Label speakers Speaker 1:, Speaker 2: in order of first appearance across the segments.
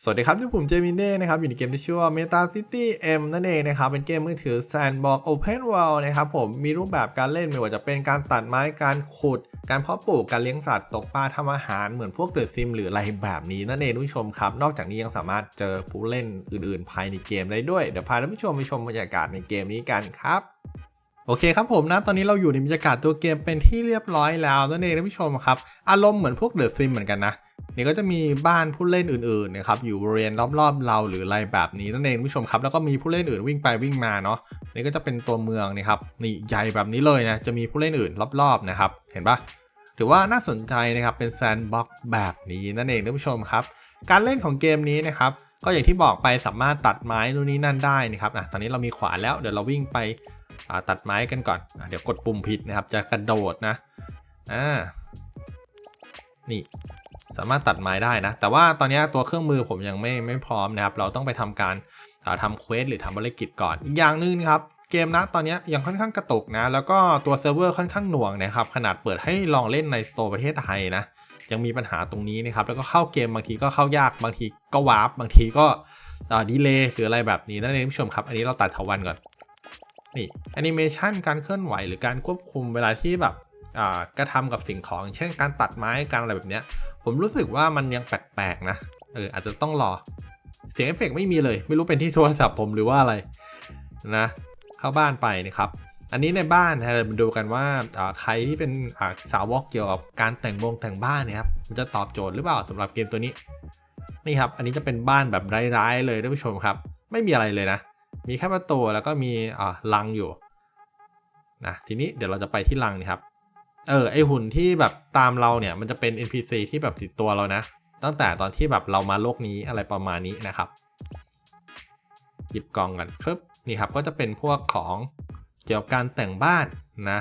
Speaker 1: สวัสดีครับที่ผมเจมินเน่นะครับอยู่ในเกมที่ชื่อว่า Meta City M นั่นเองนะครับ เป็นเกมมือถือ Sandbox Open World นะครับผมมีรูปแบบการเล่นไม่ว่าจะเป็นการตัดไม้การขุด การเพาะปลูกการเลี้ยงสัตว์ตกปลาทำอาหารเหมือนพวกเดอะซิมหรืออะไรแบบนี้นั่นเองท่านผู้ชมครับ นอกจากนี้ยังสามารถเจอผู้เล่นอื่นๆ ภายในเกมได้ด้วยเดี๋ยวพาท่านผู้ชมไปชมบรรยากาศในเกมนี้กันครับโอเคครับผมนะ ตอนนี้เราอยู่ในบรรยากาศตัวเกมเป็นที่เรียบร้อยแล้วนั่นเองท่านผู้ชมครับ อารมณ์เหมือนพวกเดอะซิมเหมือนกันนะ นี่ก็จะมีบ้านผู้เล่นอื่นๆนะครับอยู่บริเวณรอบๆเราหรืออะไรแบบนี้นั่นเองผู้ชมครับแล้วก็มีผู้เล่นอื่นวิ่งไปวิ่งมาเนาะนี่ก็จะเป็นตัวเมืองนะครับนี่ใหญ่แบบนี้เลยนะจะมีผู้เล่นอื่นรอบๆนะครับเห็นปะถือว่าน่าสนใจนะครับเป็นแซนด์บ็อกซ์แบบนี้นั่นเองท่านผู้ชมครับ การเล่นของเกมนี้นะครับก็อย่างที่บอกไปสามารถตัดไม้นู่นนี่นั่นได้นะครับอะตอนนี้เรามีขวาแล้วเดี๋ยวเราวิ่งไปตัดไม้กันก่อนอเดี๋ยวกดปุ่มผิดนะครับจะกระโดดนะอ่านี่ สามารถตัดไม้ได้นะ แต่ว่าตอนนี้ตัวเครื่องมือผมยังไม่ไม่พร้อมนะครับ เราต้องไปทำการทำเควสหรือทำภารกิจก่อนอีกอย่างหนึงครับเกมนะตอนนี้ยังค่อนข้างกระตุกนะ แล้วก็ตัวเซิร์ฟเวอร์ค่อนข้างหน่วงนะครับ ขนาดเปิดให้ลองเล่นในสโตร์ประเทศไทยนะ ยังมีปัญหาตรงนี้นะครับ แล้วก็เข้าเกมบางทีก็เข้ายากบางทีก็วาร์ปบางทีก็ดีเลย์หรืออะไรแบบนี้นั่นเองผู้ชมครับ อันนี้เราตัดเถาวันก่อนนี่แอนิเมชันการเคลื่อนไหวหรือการควบคุมเวลาที่แบบ กระทำกับสิ่งของ เช่นการตัดไม้การอะไรแบบเนี้ย ผมรู้สึกว่ามันยังแปลกๆนะเอออาจจะต้องรอ เสียงเอฟเฟกต์ไม่มีเลย ไม่รู้เป็นที่โทรศัพท์ผมหรือว่าอะไรนะเข้าบ้านไปนะครับอันนี้ในบ้านนะเรามาดูกันว่าใครที่เป็นสาวกเกี่ยวกับการแต่งวงแต่งบ้านเนี่ยครับมันจะตอบโจทย์หรือเปล่าสำหรับเกมตัวนี้นี่ครับ อันนี้จะเป็นบ้านแบบร้ายๆเลยท่านผู้ชมครับ ไม่มีอะไรเลยนะ มีแค่ประตูแล้วก็มีลังอยู่นะทีนี้เดี๋ยวเราจะไปที่ลังนี่ครับ เออไอหุ่นที่แบบตามเราเนี่ยมันจะเป็น NPC ที่แบบติดตัวเรานะ ตั้งแต่ตอนที่แบบเรามาโลกนี้อะไรประมาณนี้นะครับ หยิบกล่องกันปึ๊บนี่ครับก็จะเป็นพวกของเกี่ยวกับการแต่งบ้านนะ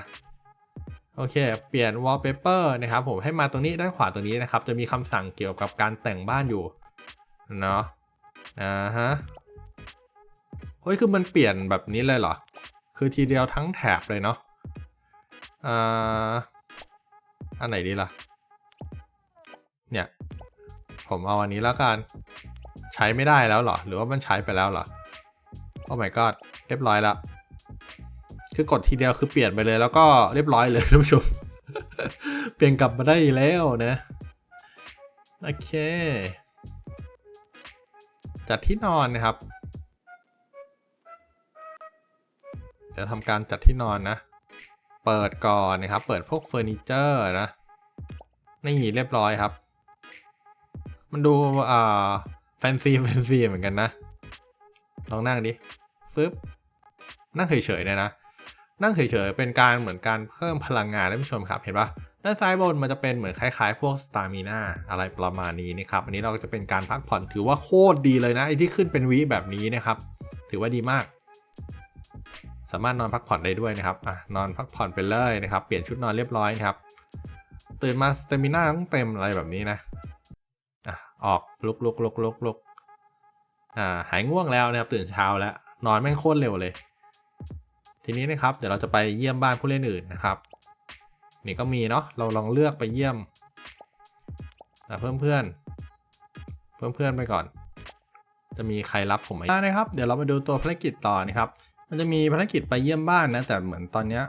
Speaker 1: โอเค เปลี่ยน wallpaper นะครับผมให้มาตรงนี้ด้านขวาตรงนี้นะครับ จะมีคำสั่งเกี่ยวกับการแต่งบ้านอยู่เนาะอ่าฮะเฮ้ยคือมันเปลี่ยนแบบนี้เลยเหรอ คือทีเดียวทั้งแถบเลยเนาะอ่า อันไหนดีล่ะ เนี่ย ผมเอาอันนี้แล้วกัน ใช้ไม่ได้แล้วเหรอ หรือว่ามันใช้ไปแล้วเหรอ โอ้ my god เรียบร้อยล้วคือกดทีเดียวคือเปลี่ยนไปเลยแล้วก็เรียบร้อยเลยท่านผู้ชม เปลี่ยนกลับมาได้แล้วนะ โอเค จัดที่นอนนะครับ เดี๋ยวทำการจัดที่นอนนะ เปิดก่อนนะครับ เปิดพวกเฟอร์นิเจอร์นะ นี่เรียบร้อยครับ มันดูอ่าแฟนซีแฟนซีเหมือนกันนะ ลองนั่งดิฟึบนั่งเฉยๆเนี่ยนะ นั่งเฉยๆเป็นการเหมือนการเพิ่มพลังงานท่านผู้ชมครับ เห็นปะด้านซ้ายบนมันจะเป็นเหมือนคล้ายๆ พวกสตามิน่าอะไรประมาณนี้นะครับ อันนี้เราก็จะเป็นการพักผ่อนถือว่าโคตรดีเลยนะไอที่ขึ้นเป็นวิแบบนี้นะครับ ถือว่าดีมาก สามารถนอนพักผ่อนได้ด้วยนะครับอะนอนพักผ่อนไปเลยนะครับ เปลี่ยนชุดนอนเรียบร้อยนะครับ ตื่นมาสเตมิน่าต้องเต็มอะไรแบบนี้นะอะออกลุกลุกลุกลุกลุกอ่าหายง่วงแล้วนะครับ ตื่นเช้าแล้ว นอนแม่งโคตรเร็วเลย ทีนี้นะครับ เดี๋ยวเราจะไปเยี่ยมบ้านผู้เล่นอื่นนะครับ นี่ก็มีเนาะเราลองเลือกไปเยี่ยมเพิ่มเพื่อน เพิ่มเพื่อนไปก่อน จะมีใครรับผมไหมนะครับ เดี๋ยวเรามาดูตัวภารกิจต่อนะครับ มันจะมีภารกิจไปเยี่ยมบ้านนะ แต่เหมือนตอนเนี้ย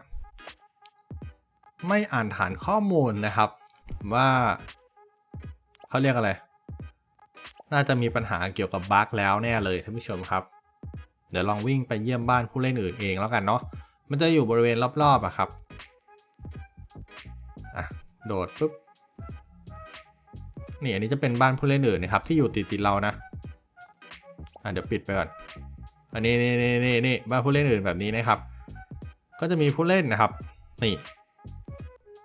Speaker 1: ไม่อ่านฐานข้อมูลนะครับ ว่าเขาเรียกอะไร น่าจะมีปัญหาเกี่ยวกับบั๊กแล้วแน่เลยท่านผู้ชมครับ เดี๋ยวลองวิ่งไปเยี่ยมบ้านผู้เล่นอื่นเองแล้วกันเนาะมันจะอยู่บริเวณรอบๆอะครับอะโดดปุ๊บนี่อันนี้จะเป็นบ้านผู้เล่นอื่นนะครับ ที่อยู่ติดติดเรานะอะเดี๋ยวปิดไปก่อน อันนี้นี่นี่นี่นี่บ้านผู้เล่นอื่นแบบนี้นะครับ ก็จะมีผู้เล่นนะครับ นี่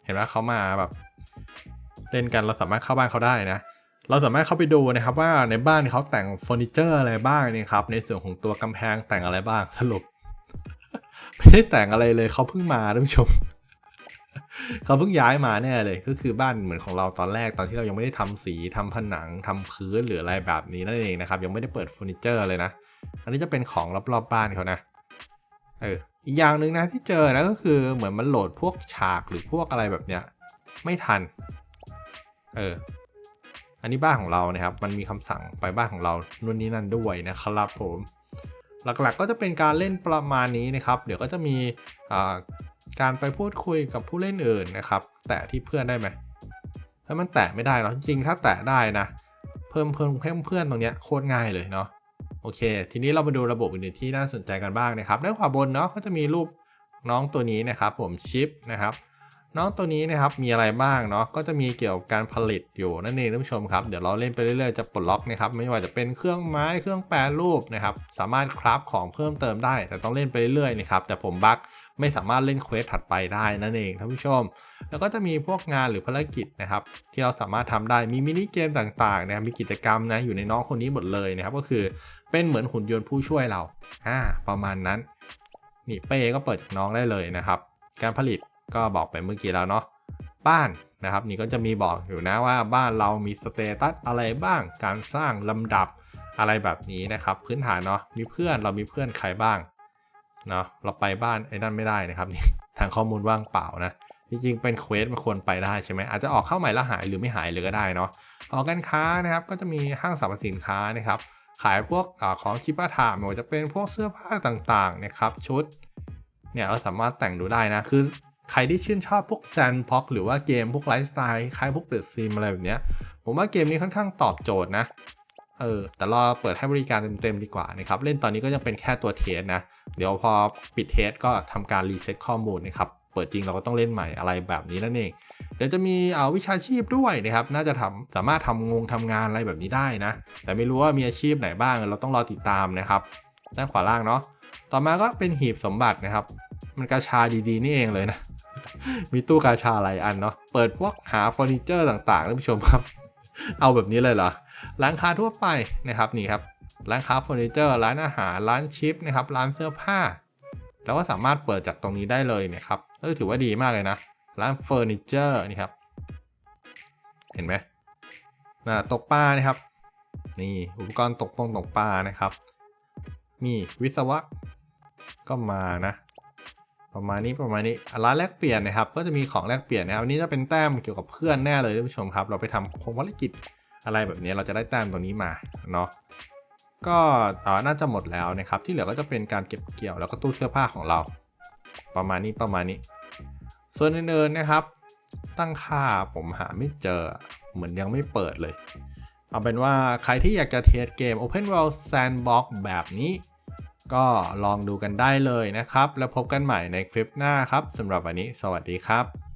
Speaker 1: เห็นไหมเขามาแบบ เล่นกันเราสามารถเข้าบ้านเขาได้นะ เราสามารถเข้าไปดูนะครับ ว่าในบ้านเขาแต่งเฟอร์นิเจอร์อะไรบ้างนี่ครับ ในส่วนของตัวกำแพงแต่งอะไรบ้างสรุป ไม่ได้แต่งอะไรเลยเขาเพิ่งมาท่านผู้ชม เขาเพิ่งย้ายมาแน่เลยก็คือบ้านเหมือนของเราตอนแรกตอนที่เรายังไม่ได้ทำสีทำผนังทำพื้นหรืออะไรแบบนี้นั่นเองนะครับ ยังไม่ได้เปิดเฟอร์นิเจอร์เลยนะ อันนี้จะเป็นของรอบๆบบ้านเขานะเอออีกอย่างหนึ่งนะที่เจอนะก็คือเหมือนมันโหลดพวกฉากหรือพวกอะไรแบบเนี้ยไม่ทันเอออันนี้บ้านของเรานะครับ มันมีคำสั่งไปบ้านของเรานู่นนี่นั่นด้วยนะครับผม หลักๆก็จะเป็นการเล่นประมาณนี้นะครับ เดี๋ยวก็จะมีอ่า การไปพูดคุยกับผู้เล่นอื่นนะครับ แตะที่เพื่อนได้ไหมถ้ามันแตะไม่ได้เนาะจริงถ้าแตะได้นะ เพิ่มเพิ่มเพิ่มเพื่อนตรงเนี้ยโคตรง่ายเลยเนาะโอเค ทีนี้เรามาดูระบบอื่นๆที่น่าสนใจกันบ้างนะครับด้านขวาบนเนาะก็จะมีรูปน้องตัวนี้นะครับ ผมชิปนะครับ น้องตัวนี้นะครับมีอะไรบ้างเนาะก็จะมีเกี่ยวกับการผลิตอยู่นั่นเองท่านผู้ชมครับเดี๋ยวเราเล่นไปเรื่อยๆจะปลดล็อกนะครับไม่ว่าจะเป็นเครื่องไม้เครื่องแปรรูปนะครับสามารถคราฟของเพิ่มเติมได้ แต่ต้องเล่นไปเรื่อยๆนะครับแต่ผมบั๊กไม่สามารถเล่นเควสถัดไปได้นั่นเองท่านผู้ชม แล้วก็จะมีพวกงานหรือภารกิจนะครับที่เราสามารถทำได้มีมินิเกมต่างๆนะครับมีกิจกรรมนะอยู่ในน้องคนนี้หมดเลยนะครับก็คือเป็นเหมือนหุ่นยนต์ผู้ช่วยเราอ่าประมาณนั้นนี่เป้ก็เปิดจากน้องได้เลยนะครับการผลิต ก็บอกไปเมื่อกี้แล้วเนาะบ้านนะครับ นี่ก็จะมีบอกอยู่นะว่าบ้านเรามีสเตตัสอะไรบ้างการสร้างลำดับอะไรแบบนี้นะครับ พื้นฐานเนาะมีเพื่อนเรามีเพื่อนใครบ้างเนาะเราไปบ้านไอ้นั่นไม่ได้นะครับนี่ทางข้อมูลว่างเปล่านะจริงๆเป็นเควสมันควรไปได้ใช่ไหมอาจจะออกเข้าใหม่แล้วหายหรือไม่หายเลยก็ได้เนาะออกการค้านะครับก็จะมีห้างสรรพสินค้านะครับขายพวกอของชิปาถาไม่ว่าจะเป็นพวกเสื้อผ้าต่างๆนะครับชุดเนี่ยเราสามารถแต่งดูได้นะคือ ใครที่ชื่นชอบพวกแซนพ็อกหรือว่าเกมพวกไลฟ์สไตล์คล้ายพวกเดอะซิมอะไรแบบเนี้ย ผมว่าเกมนี้ค่อนข้างตอบโจทย์นะ เออ แต่รอเปิดให้บริการเต็มๆดีกว่านะครับ เล่นตอนนี้ก็จะเป็นแค่ตัวเทสนะ เดี๋ยวพอปิดเทสก็ทำการรีเซ็ตข้อมูลนะครับเปิดจริงเราก็ต้องเล่นใหม่อะไรแบบนี้นั่นเอง เดี๋ยวจะมีเอาวิชาชีพด้วยนะครับ น่าจะทำสามารถทำงงทำงานอะไรแบบนี้ได้นะ แต่ไม่รู้ว่ามีอาชีพไหนบ้างเราต้องรอติดตามนะครับด้านขวาล่างเนาะ ต่อมาก็เป็นหีบสมบัตินะครับ มันกาชาดีๆนี่เองเลยนะ มีตู้กาชาหลายอันเนาะ เปิดพวกหาเฟอร์นิเจอร์ต่างๆท่านผู้ชมครับ เอาแบบนี้เลยเหรอ ร้านค้าทั่วไปนะครับนี่ครับ ร้านค้าเฟอร์นิเจอร์ ร้านอาหาร ร้านชิปนะครับ ร้านเสื้อผ้า แล้วก็สามารถเปิดจากตรงนี้ได้เลยเนี่ยครับเออถือว่าดีมากเลยนะ ร้านเฟอร์นิเจอร์นี่ครับ เห็นไหมน่ะตกปลานะครับ นี่อุปกรณ์ตกปงตกปลานะครับ มีวิศวะก็มานะ ประมาณนี้ประมาณนี้ร้านแลกเปลี่ยนนะครับ ก็จะมีของแลกเปลี่ยนนะครับอันนี้จะเป็นแต้มเกี่ยวกับเพื่อนแน่เลยท่านผู้ชมครับ เราไปทำโครงภารกิจอะไรแบบนี้เราจะได้แต้มตรงนี้มาเนาะก็อ่าน่าจะหมดแล้วนะครับ ที่เหลือก็จะเป็นการเก็บเกี่ยวแล้วก็ตู้เสื้อผ้าของเรา ประมาณนี้ประมาณนี้ ส่วนอื่นๆนะครับ ตั้งค่าผมหาไม่เจอเหมือนยังไม่เปิดเลย เอาเป็นว่าใครที่อยากจะเทสเกม Open World Sandbox แบบนี้ ก็ลองดูกันได้เลยนะครับ แล้วพบกันใหม่ในคลิปหน้าครับสำหรับวันนี้ สวัสดีครับ